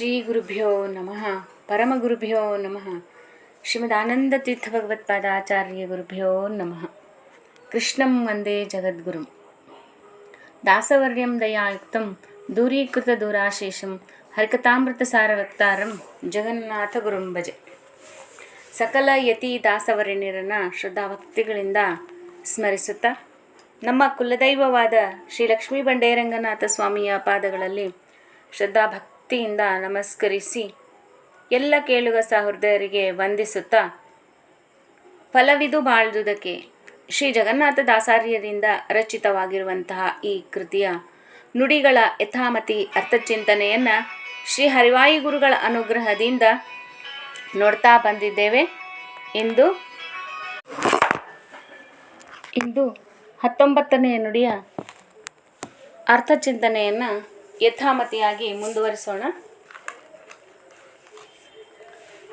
ಶ್ರೀ ಗುರುಭ್ಯೋ ನಮಃ ಪರಮ ಗುರುಭ್ಯೋ ನಮಃ ಶ್ರೀಮದಾನಂದ ತೀರ್ಥ ಭಗವತ್ಪಾದಾಚಾರ್ಯ ಗುರುಭ್ಯೋ ನಮಃ. ಕೃಷ್ಣಂ ವಂದೇ ಜಗದ್ಗುರುಂ. ದಾಸವರ್ಯಂ ದಯಾಯುಕ್ತಂ, ದೂರೀಕೃತ ದೂರಾಶೇಷಂ ಹರಿಕತಾಮೃತ ಸಾರವಕ್ತಾರಂ ಜಗನ್ನಾಥ ಗುರುಂ ಭಜೆ. ಸಕಲ ಯತಿ ದಾಸವರ್ಯನಿರನ್ನ ಶ್ರದ್ಧಾಭಕ್ತಿಗಳಿಂದ ಸ್ಮರಿಸುತ್ತಾ, ನಮ್ಮ ಕುಲದೈವವಾದ ಶ್ರೀ ಲಕ್ಷ್ಮೀ ಬಂಡೇರಂಗನಾಥ ಸ್ವಾಮಿಯ ಪಾದಗಳಲ್ಲಿ ಶ್ರದ್ಧಾಭಕ್ತಿಯಿಂದ ನಮಸ್ಕರಿಸಿ ಎಲ್ಲ ಕೇಳುಗ ಸಹೃದಯರಿಗೆ ವಂದಿಸುತ್ತಾ ಫಲವಿದು ಬಾಳ್ದುದಕ್ಕೆ ಶ್ರೀ ಜಗನ್ನಾಥ ದಾಸಾರ್ಯರಿಂದ ರಚಿತವಾಗಿರುವಂತಹ ಈ ಕೃತಿಯ ನುಡಿಗಳ ಯಥಾಮತಿ ಅರ್ಥಚಿಂತನೆಯನ್ನು ಶ್ರೀ ಹರಿವಾಯಿ ಗುರುಗಳ ಅನುಗ್ರಹದಿಂದ ನೋಡ್ತಾ ಬಂದಿದ್ದೇವೆ. ಇಂದು ಇಂದು ಹತ್ತೊಂಬತ್ತನೆಯ ನುಡಿಯ ಅರ್ಥಚಿಂತನೆಯನ್ನು ಯಥಾಮತಿಯಾಗಿ ಮುಂದುವರಿಸೋಣ.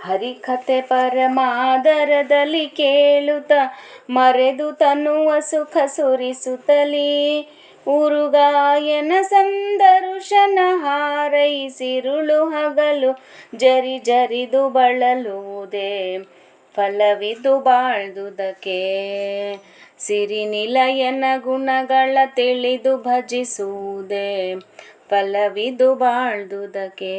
ಹರಿಕತೆ ಪರಮಾದರದಲ್ಲಿ ಕೇಳುತ್ತ ಮರೆದು ತನ್ನುವ ಸುಖ ಸುರಿಸುತ್ತಲೀ ಉರುಗಾಯನ ಸಂದರುಶನ ಹಾರೈಸಿರುಳು ಹಗಲು ಜರಿ ಜರಿದು ಬಳಲುವುದೇ ಫಲವಿದು ಬಾಳ್ದುದಕ್ಕೆ ಸಿರಿನಿಲಯನ ಗುಣಗಳ ತಿಳಿದು ಭಜಿಸುವುದೇ ಫಲವಿದು ಬಾಳ್ದುದಕ್ಕೆ.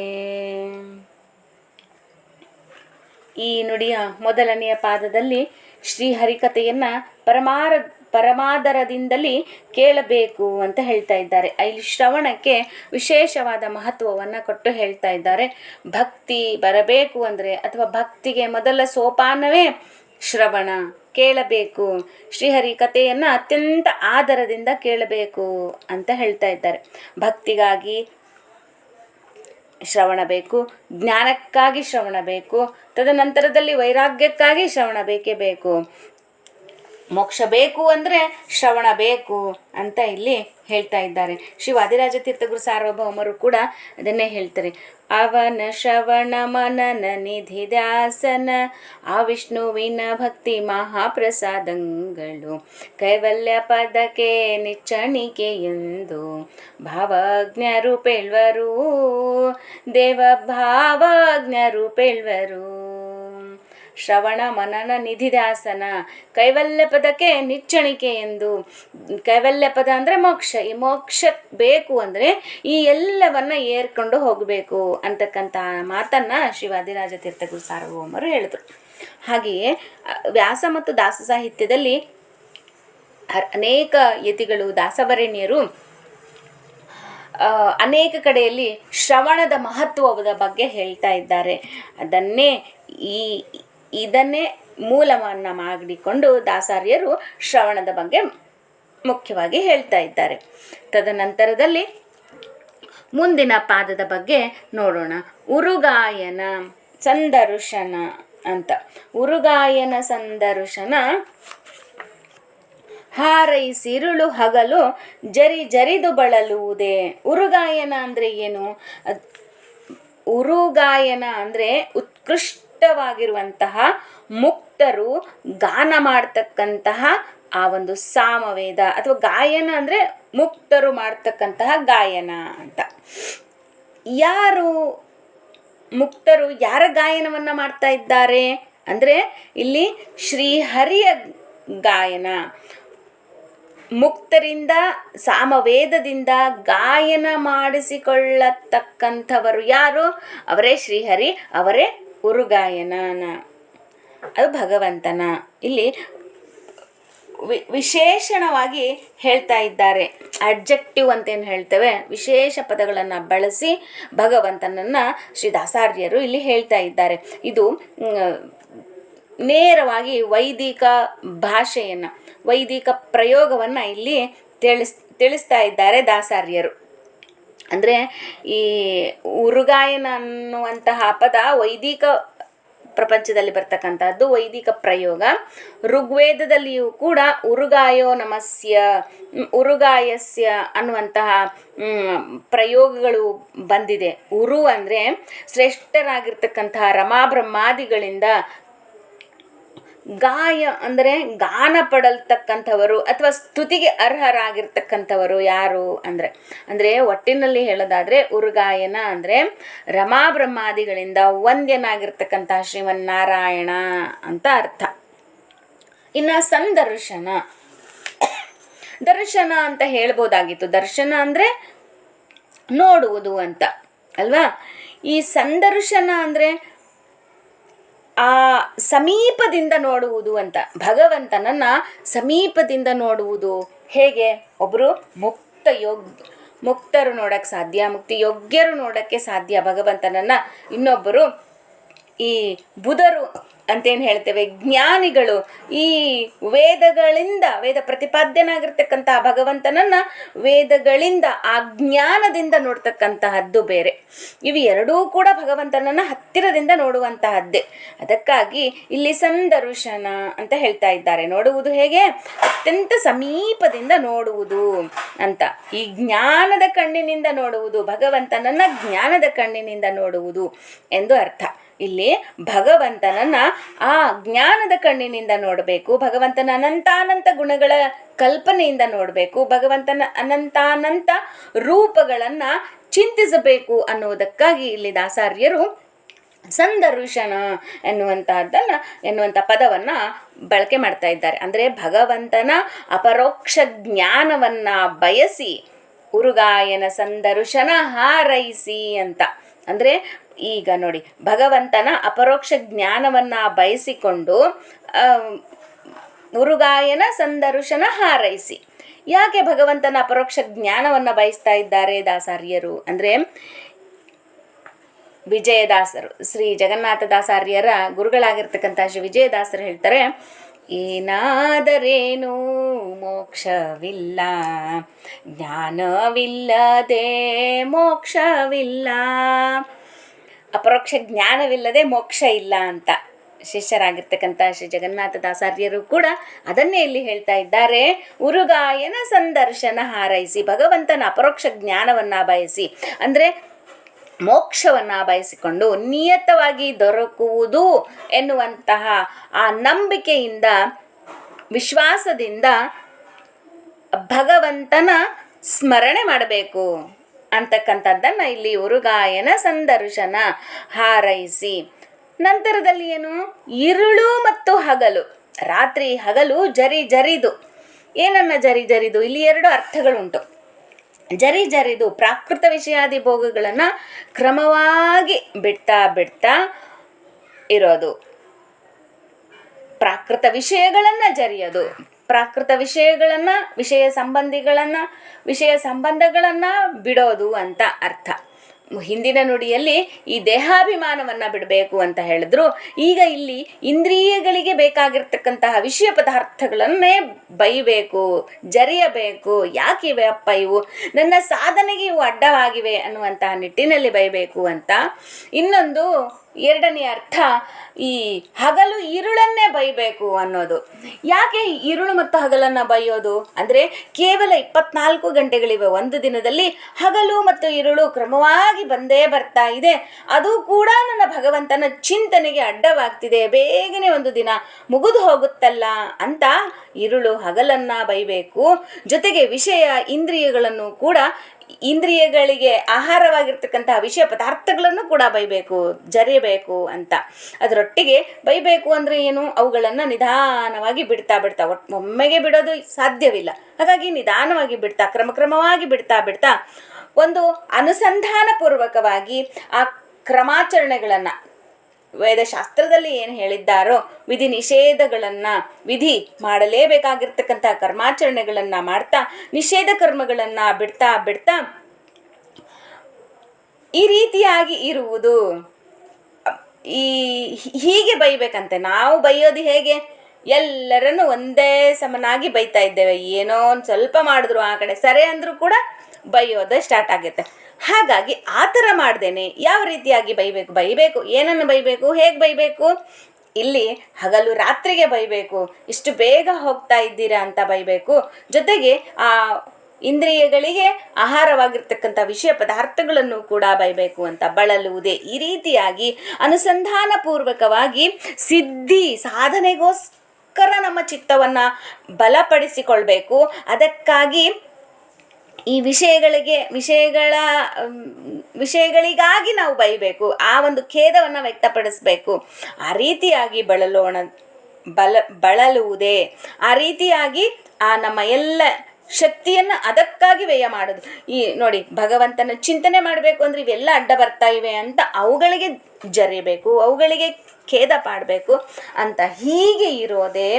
ಈ ನುಡಿಯ ಮೊದಲನೆಯ ಪಾದದಲ್ಲಿ ಶ್ರೀ ಹರಿಕಥೆಯನ್ನ ಪರಮಾರ, ಪರಮಾದರದಿಂದಲೇ ಕೇಳಬೇಕು ಅಂತ ಹೇಳ್ತಾ ಇದ್ದಾರೆ. ಇಲ್ಲಿ ಶ್ರವಣಕ್ಕೆ ವಿಶೇಷವಾದ ಮಹತ್ವವನ್ನು ಕೊಟ್ಟು ಹೇಳ್ತಾ ಇದ್ದಾರೆ. ಭಕ್ತಿ ಬರಬೇಕು ಅಂದರೆ, ಅಥವಾ ಭಕ್ತಿಗೆ ಮೊದಲ ಸೋಪಾನವೇ ಶ್ರವಣ. ಕೇಳಬೇಕು. ಶ್ರೀಹರಿ ಕಥೆಯನ್ನು ಅತ್ಯಂತ ಆದರದಿಂದ ಕೇಳಬೇಕು ಅಂತ ಹೇಳ್ತಾ ಇದ್ದಾರೆ. ಭಕ್ತಿಗಾಗಿ ಶ್ರವಣ ಬೇಕು, ಜ್ಞಾನಕ್ಕಾಗಿ ಶ್ರವಣ ಬೇಕು, ತದನಂತರದಲ್ಲಿ ವೈರಾಗ್ಯಕ್ಕಾಗಿ ಶ್ರವಣ ಬೇಕೇ ಬೇಕು. ಮೋಕ್ಷ ಬೇಕು ಅಂದರೆ ಶ್ರವಣ ಬೇಕು ಅಂತ ಇಲ್ಲಿ ಹೇಳ್ತಾ ಇದ್ದಾರೆ. ಶ್ರೀ ವಾದಿರಾಜ ತೀರ್ಥಗುರು ಸಾರ್ವಭೌಮರು ಕೂಡ ಅದನ್ನೇ ಹೇಳ್ತಾರೆ. ಅವನ ಶ್ರವಣ ಮನನ ನಿಧಿ ದಾಸನ, ಆ ವಿಷ್ಣುವಿನ ಭಕ್ತಿ ಮಹಾಪ್ರಸಾದಂಗಳು. ಕೈವಲ್ಯ ಪದಕ್ಕೆ ನಿಚ್ಚಣಿಕೆ ಎಂದು ಭಾವಜ್ಞರು ಪೇಳ್ವರು ದೇವ ಭಾವಜ್ಞರು ಪೇಳ್ವರು ಶ್ರವಣ ಮನನ ನಿಧಿದಾಸನ ಕೈವಲ್ಯ ಪದಕ್ಕೆ ನಿಚ್ಚಣಿಕೆ ಎಂದು. ಕೈವಲ್ಯ ಪದ ಅಂದರೆ ಮೋಕ್ಷ. ಈ ಮೋಕ್ಷ ಬೇಕು ಅಂದರೆ ಈ ಎಲ್ಲವನ್ನ ಏರ್ಕೊಂಡು ಹೋಗಬೇಕು ಅಂತಕ್ಕಂಥ ಮಾತನ್ನು ಶಿವಾದಿರಾಜ ತೀರ್ಥಗುರು ಸಾರ್ವಭೌಮರು ಹೇಳಿದ್ರು. ಹಾಗೆಯೇ, ವ್ಯಾಸ ಮತ್ತು ದಾಸ ಸಾಹಿತ್ಯದಲ್ಲಿ ಅನೇಕ ಯತಿಗಳು, ದಾಸವರೇಣ್ಯರು ಅನೇಕ ಕಡೆಯಲ್ಲಿ ಶ್ರವಣದ ಮಹತ್ವದ ಬಗ್ಗೆ ಹೇಳ್ತಾ ಇದ್ದಾರೆ. ಅದನ್ನೇ ಈ ಇದನ್ನೇ ಮೂಲವನ್ನು ಮಾಡಿಕೊಂಡು ದಾಸಾರ್ಯರು ಶ್ರವಣದ ಬಗ್ಗೆ ಮುಖ್ಯವಾಗಿ ಹೇಳ್ತಾ ಇದ್ದಾರೆ. ತದನಂತರದಲ್ಲಿ ಮುಂದಿನ ಪಾದದ ಬಗ್ಗೆ ನೋಡೋಣ. ಉರುಗಾಯನ ಸಂದರುಶನ ಅಂತ. ಉರುಗಾಯನ ಸಂದರುಶನ ಹಾರೈಸಿರುಳು ಹಗಲು ಜರಿ ಜರಿದು ಬಳಲುವುದೇ. ಉರುಗಾಯನ ಅಂದರೆ ಏನು? ಉರುಗಾಯನ ಅಂದರೆ ಉತ್ಕೃಷ್ಟವಾಗಿರುವಂತಹ ಮುಕ್ತರು ಗಾನ ಮಾಡ್ತಕ್ಕಂತಹ ಆ ಒಂದು ಸಾಮವೇದ ಅಥವಾ ಗಾಯನ ಅಂದರೆ ಮುಕ್ತರು ಮಾಡ್ತಕ್ಕಂತಹ ಗಾಯನ ಅಂತ. ಯಾರು ಮುಕ್ತರು ಯಾರ ಗಾಯನವನ್ನು ಮಾಡ್ತಾ ಇದ್ದಾರೆ? ಅಂದರೆ ಇಲ್ಲಿ ಶ್ರೀಹರಿಯ ಗಾಯನ. ಮುಕ್ತರಿಂದ, ಸಾಮವೇದದಿಂದ ಗಾಯನ ಮಾಡಿಸಿಕೊಳ್ಳತಕ್ಕಂಥವರು ಯಾರು? ಅವರೇ ಶ್ರೀಹರಿ, ಅವರೇ ಉರುಗಾಯನ ಅದು ಭಗವಂತನ. ಇಲ್ಲಿ ವಿಶೇಷಣವಾಗಿ ಹೇಳ್ತಾ ಇದ್ದಾರೆ. ಅಡ್ಜೆಕ್ಟಿವ್ ಅಂತೇನು ಹೇಳ್ತೇವೆ. ವಿಶೇಷ ಪದಗಳನ್ನು ಬಳಸಿ ಭಗವಂತನನ್ನು ಶ್ರೀ ದಾಸಾರ್ಯರು ಇಲ್ಲಿ ಹೇಳ್ತಾ ಇದ್ದಾರೆ. ಇದು ನೇರವಾಗಿ ವೈದಿಕ ಭಾಷೆಯನ್ನು, ವೈದಿಕ ಪ್ರಯೋಗವನ್ನು ಇಲ್ಲಿ ತಿಳಿಸ್, ತಿಳಿಸ್ತಾ ಇದ್ದಾರೆ ದಾಸಾರ್ಯರು. ಅಂದರೆ ಈ ಉರುಗಾಯನ ಅನ್ನುವಂತಹ ಪದ ವೈದಿಕ ಪ್ರಪಂಚದಲ್ಲಿ ಬರ್ತಕ್ಕಂಥದ್ದು ವೈದಿಕ ಪ್ರಯೋಗ. ಋಗ್ವೇದದಲ್ಲಿಯೂ ಕೂಡ ಉರುಗಾಯೋ ನಮಸ್ಯ ಉರುಗಾಯಸ್ಯ ಅನ್ನುವಂತಹ ಪ್ರಯೋಗಗಳು ಬಂದಿದೆ. ಉರು ಅಂದರೆ ಶ್ರೇಷ್ಠರಾಗಿರ್ತಕ್ಕಂತಹ ರಮಾಬ್ರಹ್ಮಾದಿಗಳಿಂದ ಗಾಯ ಅಂದರೆ ಗಾನ ಪಡಲ್ತಕ್ಕಂಥವರು ಅಥವಾ ಸ್ತುತಿಗೆ ಅರ್ಹರಾಗಿರ್ತಕ್ಕಂಥವರು ಯಾರು ಅಂದರೆ ಅಂದರೆ ಒಟ್ಟಿನಲ್ಲಿ ಹೇಳೋದಾದರೆ ಉರುಗಾಯನ ಅಂದರೆ ರಮಾ ಬ್ರಹ್ಮಾದಿಗಳಿಂದ ವಂದ್ಯನಾಗಿರ್ತಕ್ಕಂಥ ಶ್ರೀಮನ್ನಾರಾಯಣ ಅಂತ ಅರ್ಥ. ಇನ್ನು ಸಂದರ್ಶನ. ದರ್ಶನ ಅಂತ ಹೇಳ್ಬೋದಾಗಿತ್ತು. ದರ್ಶನ ಅಂದರೆ ನೋಡುವುದು ಅಂತ, ಅಲ್ವಾ? ಈ ಸಂದರ್ಶನ ಅಂದರೆ ಆ ಸಮೀಪದಿಂದ ನೋಡುವುದು ಅಂತ ಭಗವಂತನನ್ನ ಸಮೀಪದಿಂದ ನೋಡುವುದು ಹೇಗೆ? ಒಬ್ಬರು ಮುಕ್ತ ಯೋಗ, ಮುಕ್ತರು ನೋಡಕ್ಕೆ ಸಾಧ್ಯ, ಮುಕ್ತಿ ಯೋಗ್ಯರು ನೋಡಕ್ಕೆ ಸಾಧ್ಯ ಭಗವಂತನನ್ನ. ಇನ್ನೊಬ್ಬರು ಈ ಬುಧರು ಅಂತೇನು ಹೇಳ್ತೇವೆ, ಜ್ಞಾನಿಗಳು ಈ ವೇದಗಳಿಂದ, ವೇದ ಪ್ರತಿಪಾದ್ಯನಾಗಿರ್ತಕ್ಕಂತಹ ಭಗವಂತನನ್ನ ವೇದಗಳಿಂದ, ಆ ಜ್ಞಾನದಿಂದ ನೋಡ್ತಕ್ಕಂತಹದ್ದು ಬೇರೆ. ಇವು ಎರಡೂ ಕೂಡ ಭಗವಂತನನ್ನ ಹತ್ತಿರದಿಂದ ನೋಡುವಂತಹದ್ದೇ. ಅದಕ್ಕಾಗಿ ಇಲ್ಲಿ ಸಂದರ್ಶನ ಅಂತ ಹೇಳ್ತಾ ಇದ್ದಾರೆ. ನೋಡುವುದು ಹೇಗೆ? ಅತ್ಯಂತ ಸಮೀಪದಿಂದ ನೋಡುವುದು ಅಂತ. ಈ ಜ್ಞಾನದ ಕಣ್ಣಿನಿಂದ ನೋಡುವುದು, ಭಗವಂತನನ್ನ ಜ್ಞಾನದ ಕಣ್ಣಿನಿಂದ ನೋಡುವುದು ಎಂದು ಅರ್ಥ. ಇಲ್ಲಿ ಭಗವಂತನನ್ನ ಆ ಜ್ಞಾನದ ಕಣ್ಣಿನಿಂದ ನೋಡಬೇಕು, ಭಗವಂತನ ಅನಂತಾನಂತ ಗುಣಗಳ ಕಲ್ಪನೆಯಿಂದ ನೋಡಬೇಕು, ಭಗವಂತನ ಅನಂತಾನಂತ ರೂಪಗಳನ್ನ ಚಿಂತಿಸಬೇಕು ಅನ್ನುವುದಕ್ಕಾಗಿ ಇಲ್ಲಿ ದಾಸಾರ್ಯರು ಸಂದರ್ಶನ ಎನ್ನುವಂತಹದ್ದನ್ನು ಎನ್ನುವಂಥ ಪದವನ್ನು ಬಳಕೆ ಮಾಡ್ತಾ ಇದ್ದಾರೆ. ಅಂದರೆ ಭಗವಂತನ ಅಪರೋಕ್ಷ ಜ್ಞಾನವನ್ನು ಬಯಸಿ, ಉರುಗಾಯನ ಸಂದರ್ಶನ ಹಾರೈಸಿ ಅಂತ. ಅಂದರೆ ಈಗ ನೋಡಿ ಭಗವಂತನ ಅಪರೋಕ್ಷ ಜ್ಞಾನವನ್ನ ಬಯಸಿಕೊಂಡು ಆ, ಉರುಗಾಯನ ಸಂದರ್ಶನ ಹಾರೈಸಿ. ಯಾಕೆ ಭಗವಂತನ ಅಪರೋಕ್ಷ ಜ್ಞಾನವನ್ನು ಬಯಸ್ತಾ ಇದ್ದಾರೆ ದಾಸಾರ್ಯರು? ಅಂದರೆ ವಿಜಯದಾಸರು ಶ್ರೀ ಜಗನ್ನಾಥದಾಸಾರ್ಯರ ಗುರುಗಳಾಗಿರ್ತಕ್ಕಂಥ ಶ್ರೀ ವಿಜಯದಾಸರು ಹೇಳ್ತಾರೆ ಏನಾದರೇನು ಮೋಕ್ಷವಿಲ್ಲ ಜ್ಞಾನವಿಲ್ಲದೆ ಮೋಕ್ಷವಿಲ್ಲ ಅಪರೋಕ್ಷ ಜ್ಞಾನವಿಲ್ಲದೆ ಮೋಕ್ಷ ಇಲ್ಲ ಅಂತ ಶಿಷ್ಯರಾಗಿರ್ತಕ್ಕಂಥ ಶ್ರೀ ಜಗನ್ನಾಥದಾಸಾರ್ಯರು ಕೂಡ ಅದನ್ನೇ ಇಲ್ಲಿ ಹೇಳ್ತಾ ಇದ್ದಾರೆ. ಉರುಗಾಯನ ಸಂದರ್ಶನ ಹಾರೈಸಿ, ಭಗವಂತನ ಅಪರೋಕ್ಷ ಜ್ಞಾನವನ್ನ ಬಯಸಿ ಅಂದರೆ ಮೋಕ್ಷವನ್ನು ಬಯಸಿಕೊಂಡು ನಿಯತವಾಗಿ ದೊರಕುವುದು ಎನ್ನುವಂತಹ ಆ ನಂಬಿಕೆಯಿಂದ, ವಿಶ್ವಾಸದಿಂದ ಭಗವಂತನ ಸ್ಮರಣೆ ಮಾಡಬೇಕು. ಅಂತಕ್ಕಂಥದ್ದನ್ನು ಇಲ್ಲಿ ಉರುಗಾಯನ ಸಂದರ್ಶನ ಹಾರೈಸಿ. ನಂತರದಲ್ಲಿ ಏನು? ಇರುಳು ಮತ್ತು ಹಗಲು. ರಾತ್ರಿ ಹಗಲು ಜರಿ ಜರಿದು. ಏನನ್ನ ಜರಿ ಜರಿದು? ಇಲ್ಲಿ ಎರಡು ಅರ್ಥಗಳುಂಟು. ಜರಿ ಜರಿದು ಪ್ರಾಕೃತ ವಿಷಯಾದಿ ಭೋಗಗಳನ್ನು ಕ್ರಮವಾಗಿ ಬಿಡ್ತಾ ಬಿಡ್ತಾ ಇರೋದು. ಪ್ರಾಕೃತ ವಿಷಯಗಳನ್ನು ಜರಿಯೋದು. ಪ್ರಾಕೃತ ವಿಷಯಗಳನ್ನು, ವಿಷಯ ಸಂಬಂಧಿಗಳನ್ನು, ವಿಷಯ ಸಂಬಂಧಗಳನ್ನು ಬಿಡೋದು ಅಂತ ಅರ್ಥ. ಹಿಂದಿನ ನುಡಿಯಲ್ಲಿ ಈ ದೇಹಾಭಿಮಾನವನ್ನು ಬಿಡಬೇಕು ಅಂತ ಹೇಳಿದ್ರು. ಈಗ ಇಲ್ಲಿ ಇಂದ್ರಿಯಗಳಿಗೆ ಬೇಕಾಗಿರ್ತಕ್ಕಂತಹ ವಿಷಯ ಪದಾರ್ಥಗಳನ್ನೇ ಬೈಬೇಕು, ಜರಿಯಬೇಕು. ಯಾಕಿವೆ ಅಪ್ಪ ಇವು? ನನ್ನ ಸಾಧನೆಗೆ ಇವು ಅಡ್ಡವಾಗಿವೆ ಅನ್ನುವಂತಹ ನಿಟ್ಟಿನಲ್ಲಿ ಬೈಬೇಕು ಅಂತ ಇನ್ನೊಂದು ಎರಡನೇ ಅರ್ಥ ಈ ಹಗಲು ಇರುಳನ್ನೇ ಬೈಬೇಕು ಅನ್ನೋದು. ಯಾಕೆ ಇರುಳು ಮತ್ತು ಹಗಲನ್ನು ಬೈಯೋದು? ಅಂದರೆ ಕೇವಲ ಇಪ್ಪತ್ನಾಲ್ಕು ಗಂಟೆಗಳಿವೆ. ಒಂದು ದಿನದಲ್ಲಿ ಹಗಲು ಮತ್ತು ಇರುಳು ಕ್ರಮವಾಗಿ ಬಂದೇ ಬರ್ತಾ ಇದೆ. ಅದು ಕೂಡ ನನ್ನ ಭಗವಂತನ ಚಿಂತನೆಗೆ ಅಡ್ಡವಾಗ್ತಿದೆ. ಬೇಗನೆ ಒಂದು ದಿನ ಮುಗಿದು ಹೋಗುತ್ತಲ್ಲ ಅಂತ ಇರುಳು ಹಗಲನ್ನು ಬೈಬೇಕು. ಜೊತೆಗೆ ವಿಷಯ ಇಂದ್ರಿಯಗಳನ್ನು ಕೂಡ ಇಂದ್ರಿಯಗಳಿಗೆ ಆಹಾರವಾಗಿರ್ತಕ್ಕಂತಹ ವಿಷಯ ಪದಾರ್ಥಗಳನ್ನು ಕೂಡ ಬೈಬೇಕು, ಜರಿಯಬೇಕು ಅಂತ. ಅದರೊಟ್ಟಿಗೆ ಬೈಬೇಕು ಅಂದ್ರೆ ಏನು? ಅವುಗಳನ್ನು ನಿಧಾನವಾಗಿ ಬಿಡ್ತಾ ಬಿಡ್ತಾ ಒಮ್ಮೆಗೆ ಬಿಡೋದು ಸಾಧ್ಯವಿಲ್ಲ. ಹಾಗಾಗಿ ನಿಧಾನವಾಗಿ ಬಿಡ್ತಾ ಕ್ರಮಕ್ರಮವಾಗಿ ಬಿಡ್ತಾ ಬಿಡ್ತಾ ಒಂದು ಅನುಸಂಧಾನಪೂರ್ವಕವಾಗಿ ಆ ಕ್ರಮಾಚರಣೆಗಳನ್ನು ವೇದಶಾಸ್ತ್ರದಲ್ಲಿ ಏನು ಹೇಳಿದ್ದಾರೋ ವಿಧಿ ನಿಷೇಧಗಳನ್ನು ವಿಧಿ ಮಾಡಲೇಬೇಕಾಗಿರ್ತಕ್ಕಂಥ ಕರ್ಮಾಚರಣೆಗಳನ್ನು ಮಾಡ್ತಾ, ನಿಷೇಧ ಕರ್ಮಗಳನ್ನು ಬಿಡ್ತಾ ಬಿಡ್ತಾ ಈ ರೀತಿಯಾಗಿ ಇರುವುದು. ಈ ಹೀಗೆ ಬೈಬೇಕಂತೆ. ನಾವು ಬೈಯೋದು ಹೇಗೆ? ಎಲ್ಲರನ್ನು ಒಂದೇ ಸಮನಾಗಿ ಬೈತಾ ಇದ್ದೇವೆ. ಏನೋ ಒಂದು ಸ್ವಲ್ಪ ಮಾಡಿದ್ರು ಆ ಕಡೆ. ಸರಿ ಅಂದರೂ ಕೂಡ ಬೈಯೋದೇ ಸ್ಟಾರ್ಟ್ ಆಗುತ್ತೆ. ಹಾಗಾಗಿ ಆ ಥರ ಮಾಡ್ದೇನೆ. ಯಾವ ರೀತಿಯಾಗಿ ಬೈಬೇಕು? ಬೈಬೇಕು? ಏನನ್ನು ಬೈಬೇಕು? ಹೇಗೆ ಬೈಬೇಕು? ಇಲ್ಲಿ ಹಗಲು ರಾತ್ರಿಗೆ ಬೈಬೇಕು. ಇಷ್ಟು ಬೇಗ ಹೋಗ್ತಾ ಇದ್ದೀರಾ ಅಂತ ಬೈಬೇಕು. ಜೊತೆಗೆ ಆ ಇಂದ್ರಿಯಗಳಿಗೆ ಆಹಾರವಾಗಿರ್ತಕ್ಕಂಥ ವಿಷಯ ಪದಾರ್ಥಗಳನ್ನು ಕೂಡ ಬೈಬೇಕು ಅಂತ ಬಳಲುವುದೇ. ಈ ರೀತಿಯಾಗಿ ಅನುಸಂಧಾನಪೂರ್ವಕವಾಗಿ ಸಿದ್ಧಿ ಸಾಧನೆಗೋಸ್ಕರ ನಮ್ಮ ಚಿತ್ತವನ್ನು ಬಲಪಡಿಸಿಕೊಳ್ಬೇಕು. ಅದಕ್ಕಾಗಿ ಈ ವಿಷಯಗಳಿಗೆ, ವಿಷಯಗಳ ವಿಷಯಗಳಿಗಾಗಿ ನಾವು ಬೈಬೇಕು ಆ ಒಂದು ಖೇದವನ್ನು ವ್ಯಕ್ತಪಡಿಸಬೇಕು. ಆ ರೀತಿಯಾಗಿ ಬಳಲೋಣ, ಬಲ, ಬಳಲುವುದೇ. ಆ ರೀತಿಯಾಗಿ ಆ ನಮ್ಮ ಎಲ್ಲ ಶಕ್ತಿಯನ್ನು ಅದಕ್ಕಾಗಿ ವ್ಯಯ ಮಾಡೋದು. ಈ ನೋಡಿ, ಭಗವಂತನ ಚಿಂತನೆ ಮಾಡಬೇಕು ಅಂದರೆ ಇವೆಲ್ಲ ಅಡ್ಡ ಬರ್ತಾ ಇವೆ ಅಂತ ಅವುಗಳಿಗೆ ಜರಿಬೇಕು, ಅವುಗಳಿಗೆ ಖೇದ ಪಾಡಬೇಕು ಅಂತ ಹೀಗೆ ಇರೋದೇ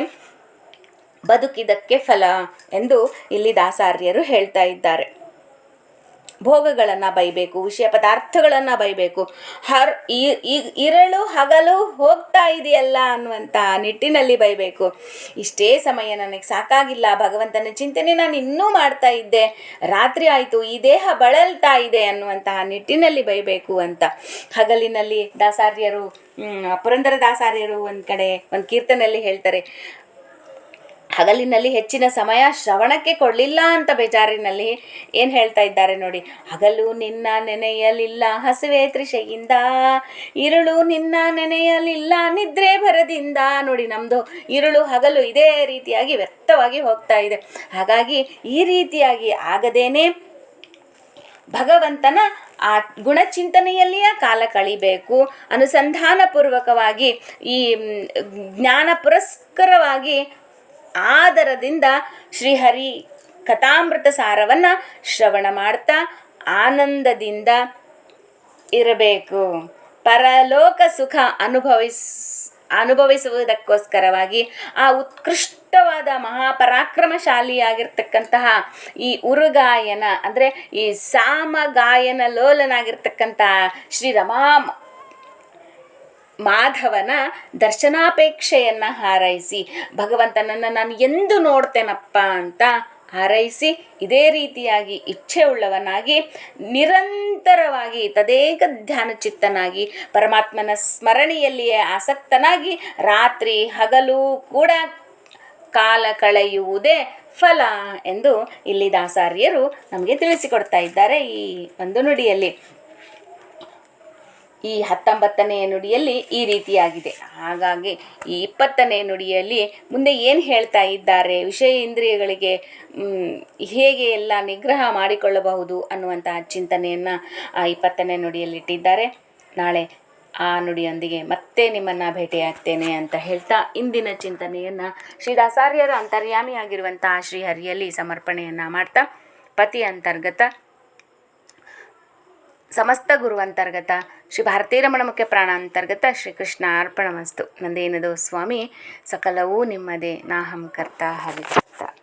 ಬದುಕಿದಕ್ಕೆ ಫಲ ಎಂದು ಇಲ್ಲಿ ದಾಸಾರ್ಯರು ಹೇಳ್ತಾ ಇದ್ದಾರೆ. ಭೋಗಗಳನ್ನು ಬೈಬೇಕು, ವಿಷಯ ಪದಾರ್ಥಗಳನ್ನು ಬೈಬೇಕು. ಹರ್ ಇರಳು ಹಗಲು ಹೋಗ್ತಾ ಇದೆಯಲ್ಲ ಅನ್ನುವಂಥ ನಿಟ್ಟಿನಲ್ಲಿ ಬೈಬೇಕು. ಇಷ್ಟೇ ಸಮಯ ನನಗೆ ಸಾಕಾಗಿಲ್ಲ, ಭಗವಂತನ ಚಿಂತನೆ ನಾನು ಇನ್ನೂ ಮಾಡ್ತಾ ಇದ್ದೆ. ರಾತ್ರಿ ಆಯಿತು, ಈ ದೇಹ ಬಳಲ್ತಾ ಇದೆ ಅನ್ನುವಂತಹ ನಿಟ್ಟಿನಲ್ಲಿ ಬೈಬೇಕು ಅಂತ. ಹಗಲಿನಲ್ಲಿ ದಾಸಾರ್ಯರು ಪುರಂದರ ದಾಸಾರ್ಯರು ಒಂದು ಕಡೆ ಒಂದು ಕೀರ್ತನೆಯಲ್ಲಿ ಹೇಳ್ತಾರೆ ಹಗಲಿನಲ್ಲಿ ಹೆಚ್ಚಿನ ಸಮಯ ಶ್ರವಣಕ್ಕೆ ಕೊಡಲಿಲ್ಲ ಅಂತ ಬೇಜಾರಿನಲ್ಲಿ ಏನು ಹೇಳ್ತಾ ಇದ್ದಾರೆ ನೋಡಿ. ಹಗಲು ನಿನ್ನ ನೆನೆಯಲಿಲ್ಲ, ಹಸುವೆ ತ್ರಿಷೆಯಿಂದ ಇರುಳು ನಿನ್ನ ನೆನೆಯಲಿಲ್ಲ, ನಿದ್ರೆ ಬರದಿಂದ ನೋಡಿ ನಮ್ಮದು ಇರುಳು ಹಗಲು ಇದೇ ರೀತಿಯಾಗಿ ವ್ಯರ್ಥವಾಗಿ ಹೋಗ್ತಾ ಇದೆ. ಹಾಗಾಗಿ ಈ ರೀತಿಯಾಗಿ ಆಗದೇನೆ ಭಗವಂತನ ಆ ಗುಣಚಿಂತನೆಯಲ್ಲಿಯೇ ಕಾಲ ಕಳಿಬೇಕು. ಅನುಸಂಧಾನಪೂರ್ವಕವಾಗಿ ಈ ಜ್ಞಾನ ಪುರಸ್ಕರವಾಗಿ ಆದರದಿಂದ ಶ್ರೀಹರಿ ಕಥಾಮೃತ ಸಾರವನ್ನು ಶ್ರವಣ ಮಾಡ್ತಾ ಆನಂದದಿಂದ ಇರಬೇಕು. ಪರಲೋಕ ಸುಖ ಅನುಭವಿಸ್, ಅನುಭವಿಸುವುದಕ್ಕೋಸ್ಕರವಾಗಿ ಆ ಉತ್ಕೃಷ್ಟವಾದ ಮಹಾಪರಾಕ್ರಮಶಾಲಿಯಾಗಿರ್ತಕ್ಕಂತಹ ಈ ಉರುಗಾಯನ, ಅಂದರೆ ಈ ಸಾಮಗಾಯನ ಲೋಲನಾಗಿರ್ತಕ್ಕಂತಹ ಶ್ರೀ ರಮಾ ಮಾಧವನ ದರ್ಶನಾಪೇಕ್ಷೆಯನ್ನು ಹಾರೈಸಿ ಭಗವಂತನನ್ನು ನಾನು ಎಂದು ನೋಡ್ತೇನಪ್ಪ ಅಂತ ಹಾರೈಸಿ, ಇದೇ ರೀತಿಯಾಗಿ ಇಚ್ಛೆ ಉಳ್ಳವನಾಗಿ ನಿರಂತರವಾಗಿ, ತದೇಕ ಧ್ಯಾನ ಚಿತ್ತನಾಗಿ ಪರಮಾತ್ಮನ ಸ್ಮರಣೆಯಲ್ಲಿಯೇ ಆಸಕ್ತನಾಗಿ ರಾತ್ರಿ ಹಗಲು ಕೂಡ ಕಾಲ ಕಳೆಯುವುದೇ ಫಲ ಎಂದು ಇಲ್ಲಿ ದಾಸಾರ್ಯರು ನಮಗೆ ತಿಳಿಸಿಕೊಡ್ತಾ ಇದ್ದಾರೆ ಈ ಒಂದು ನುಡಿಯಲ್ಲಿ. ಈ ಹತ್ತೊಂಬತ್ತನೆಯ ನುಡಿಯಲ್ಲಿ ಈ ರೀತಿಯಾಗಿದೆ. ಹಾಗಾಗಿ ಈ ಇಪ್ಪತ್ತನೇ ನುಡಿಯಲ್ಲಿ ಮುಂದೆ ಏನು ಹೇಳ್ತಾ ಇದ್ದಾರೆ? ವಿಷಯ ಇಂದ್ರಿಯಗಳಿಗೆ ಹೇಗೆ ಎಲ್ಲ ನಿಗ್ರಹ ಮಾಡಿಕೊಳ್ಳಬಹುದು ಅನ್ನುವಂತಹ ಚಿಂತನೆಯನ್ನು ಆ ಇಪ್ಪತ್ತನೇ ನುಡಿಯಲ್ಲಿ ಇಟ್ಟಿದ್ದಾರೆ. ನಾಳೆ ಆ ನುಡಿಯೊಂದಿಗೆ ಮತ್ತೆ ನಿಮ್ಮನ್ನು ಭೇಟಿಯಾಗ್ತೇನೆ ಅಂತ ಹೇಳ್ತಾ ಇಂದಿನ ಚಿಂತನೆಯನ್ನು ಶ್ರೀದಾಸಾರ್ಯರ ಅಂತರ್ಯಾಮಿಯಾಗಿರುವಂತಹ ಶ್ರೀಹರಿಯಲ್ಲಿ ಸಮರ್ಪಣೆಯನ್ನು ಮಾಡ್ತಾ ಪತಿ ಅಂತರ್ಗತ ಸಮಸ್ತ ಗುರು ಅಂತರ್ಗತ ಶ್ರೀ ಭಾರತೀರಮಣ ಮುಖ್ಯ ಪ್ರಾಣಾಂತರ್ಗತ ಶ್ರೀಕೃಷ್ಣ ಅರ್ಪಣಮಸ್ತು. ನಂದೇನದು ಸ್ವಾಮಿ, ಸಕಲವೂ ನಿಮ್ಮದೇ. ನಾಹಂ ಕರ್ತ ಹರಿಕರ್ತ